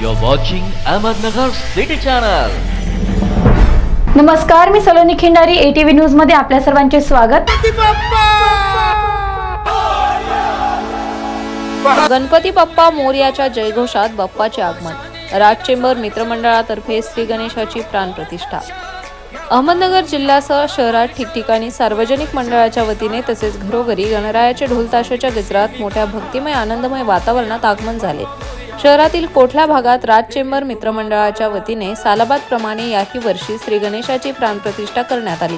You're watching Ahmednagar City Channel. नमस्कार मी Saloni Khindari ATV न्यूजमध्ये आपल्या सर्वांचे स्वागत. गणपती बाप्पा! मोर्याच्या जयघोषात बाप्पाचे आगमन. राज चेंबर मित्रमंडळातर्फे श्री गणेशाची प्राणप्रतिष्ठा अहमदनगर जिल्ह्यासह शहरात ठिकठिकाणी सार्वजनिक मंडळाच्या वतीने तसेच घरोघरी गणरायाचे ढोलताशाच्या गजरात मोठ्या भक्तिमय आनंदमय वातावरणात आगमन झाले. शहरातील कोठल्या भागात राज चेंबर मित्रमंडळाच्या वतीने सालाबाद प्रमाणे याही वर्षी श्री गणेशाची प्राणप्रतिष्ठा करण्यात आली.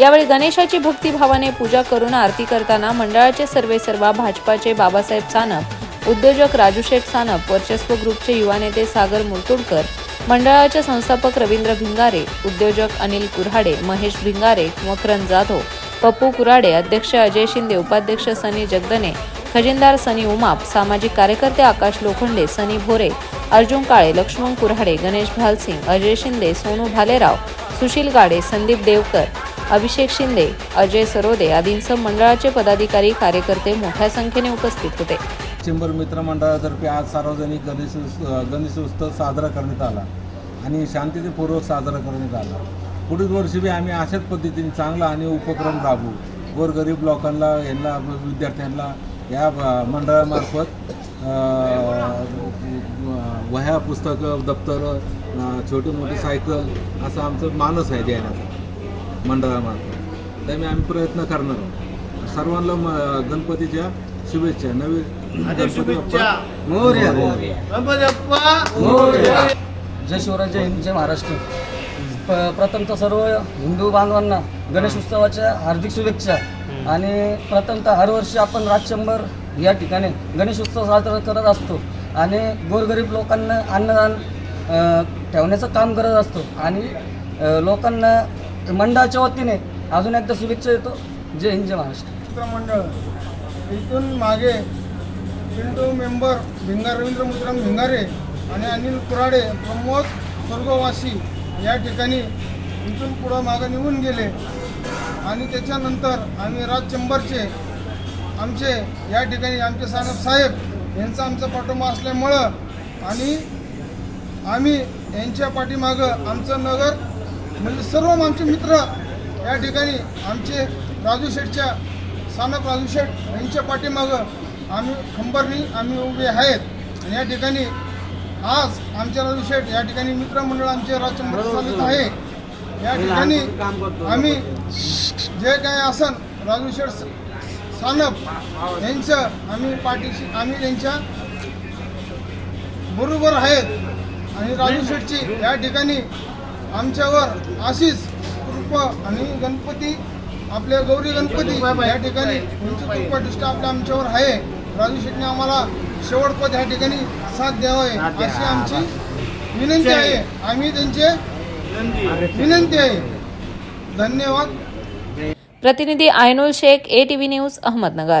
यावेळी गणेशाची भक्तिभावाने पूजा करून आरती करताना मंडळाचे सर्वे सर्वा भाजपाचे बाबासाहेब सानप उद्योजक राजू शेठ सानप वर्चस्व ग्रुपचे युवा नेते सागर मुरतुडकर मंडळाचे संस्थापक रवींद्र भिंगारे उद्योजक अनिल कुऱ्हाडे महेश भिंगारे मकरंद जाधव पप्पू कुराडे अध्यक्ष अजय शिंदे उपाध्यक्ष सनी जगदने खजिनदार सनी उमाप सामाजिक कार्यकर्ते आकाश लोखंडे सनी भोरे अर्जुन काळे लक्ष्मण कुऱ्हाडे गणेश भालसिंग अजय शिंदे सोनू भालेराव सुशील गाडे संदीप देवकर अभिषेक शिंदे अजय सरोदे आदींसह मंडळाचे पदाधिकारी कार्यकर्ते मोठ्या संख्येने उपस्थित होते. चेंबर मित्रमंडळातर्फे आज सार्वजनिक गणेश गणेश उत्सव साजरा करण्यात आला आणि शांततेपूर्वक साजरा करण्यात आला. पुढील वर्षी बी आम्ही अशाच पद्धतीने चांगला आणि उपक्रम राबवू. गोरगरीब लोकांना यांना विद्यार्थ्यांना या ब- मंडळामार्फत वह्या पुस्तकं दप्तरं छोटी मोठी सायकल असं आमचं मानस आहे देण्याचा मंडळामार्फत. त्यामुळे आम्ही प्रयत्न करणार आहोत. सर्वांना म गणपतीच्या शुभेच्छा. नवीन. जय शिवराज जय हिंद जय महाराष्ट्र. प- प्रथमतः सर्व हिंदू बांधवांना गणेश उत्सवाच्या हार्दिक शुभेच्छा. आणि प्रथमतः हरवर्षी आपण राजशंभर या ठिकाणी गणेश उत्सव साजरा करत असतो. आणि गोरगरीब लोकांना अन्नदान ठेवण्याचं काम करत असतो. आणि लोकांना मंडळाच्या वतीने अजून एकदा शुभेच्छा देतो. जय हिंद जय महाराष्ट्र. मंडळ इथून मागे पिंटू मेंबर भिंगार रवींद्र मुद्राम भिंगारे आणि अनिल कुराडे प्रमोद स्वर्गवासी या ठिकाणी इथून पुढं मागं निघून गेले. आणि त्याच्यानंतर आम्ही राज चंबरचे आमचे या ठिकाणी आमचे सानप साहेब यांचा आमचा पाठिंबा असल्यामुळं आणि आम्ही यांच्या पाठीमागं आमचं नगर म्हणजे सर्व आमचे मित्र या ठिकाणी आमचे राजू शेठच्या सानप राजू शेठ यांच्या पाठीमागं आम्ही खंबरनी आम्ही उभे आहेत. आणि या ठिकाणी आज आमचे राजू शेठ या ठिकाणी मित्रमंडळ आमचे राज्य चालत आहे. या ठिकाणी आम्ही जे काय असन राजू शेठ सानप यांचं आम्ही पाठीशी आम्ही त्यांच्या बरोबर आहेत. आणि राजू शेठची या ठिकाणी आमच्यावर आशिष कृप आणि गणपती आपल्या गौरी गणपती या ठिकाणी कृपादृष्टी आपल्या आमच्यावर आहे. राजू शेठने आम्हाला शेवटपद या ठिकाणी साथ द्यावे अशी आमची विनंती आहे. आम्ही त्यांचे विनंती आहे. धन्यवाद. प्रतिनिधी Ainul Shaikh A TV news Ahmednagar.